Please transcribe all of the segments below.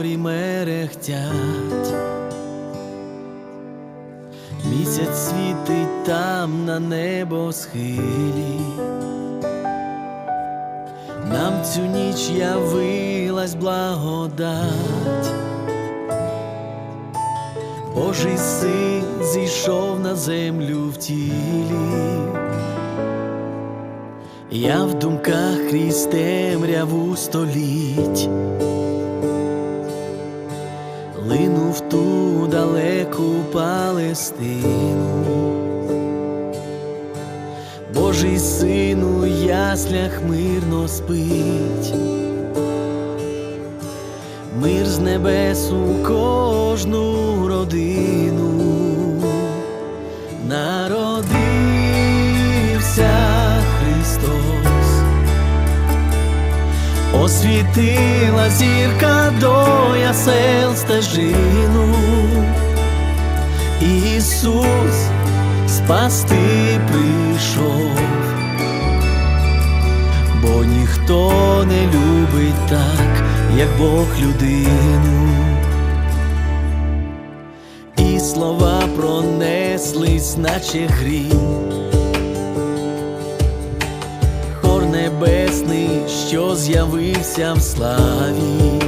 зорі мерехтять, місяць світить там на небосхилі. Нам цю ніч явилась благодать, Божий син зійшов на землю в тілі. Я в думках крізь темряву століть, линув ту далеку Палестину, Божий син у яслях мирно спить, мир з небес у кожну освітила зірка до ясел стежину, Ісус спасти прийшов, бо ніхто не любить так, як Бог людину. І слова пронеслись, наче грім. Небесний, що з'явився в славі,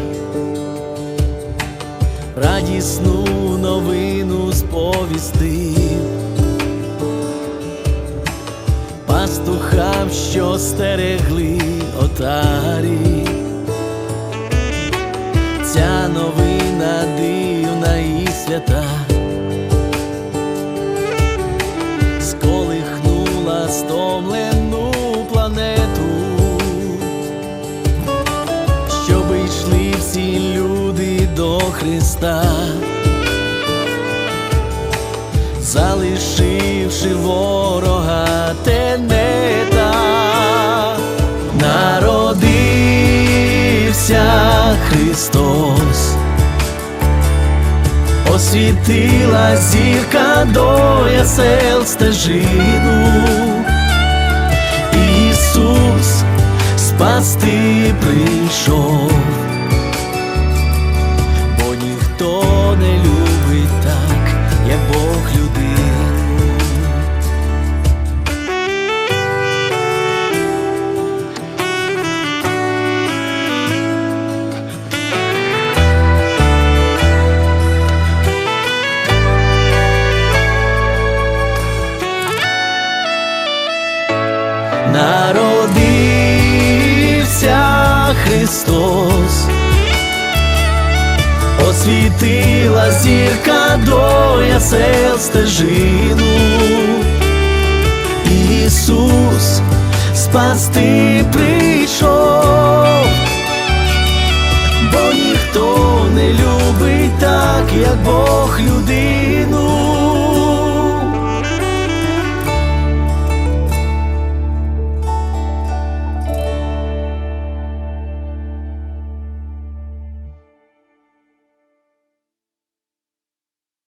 радісну новину сповістив, пастухам, що стерегли отарі. Ця новина дивна і свята. Сколихнула Христа, залишивши ворога тенета, народився Христос освітила зірка до ясел стежину, Ісус спасти прийшов, Народився Христос, освітила зірка до ясел стежину, Ісус спасти прийшов,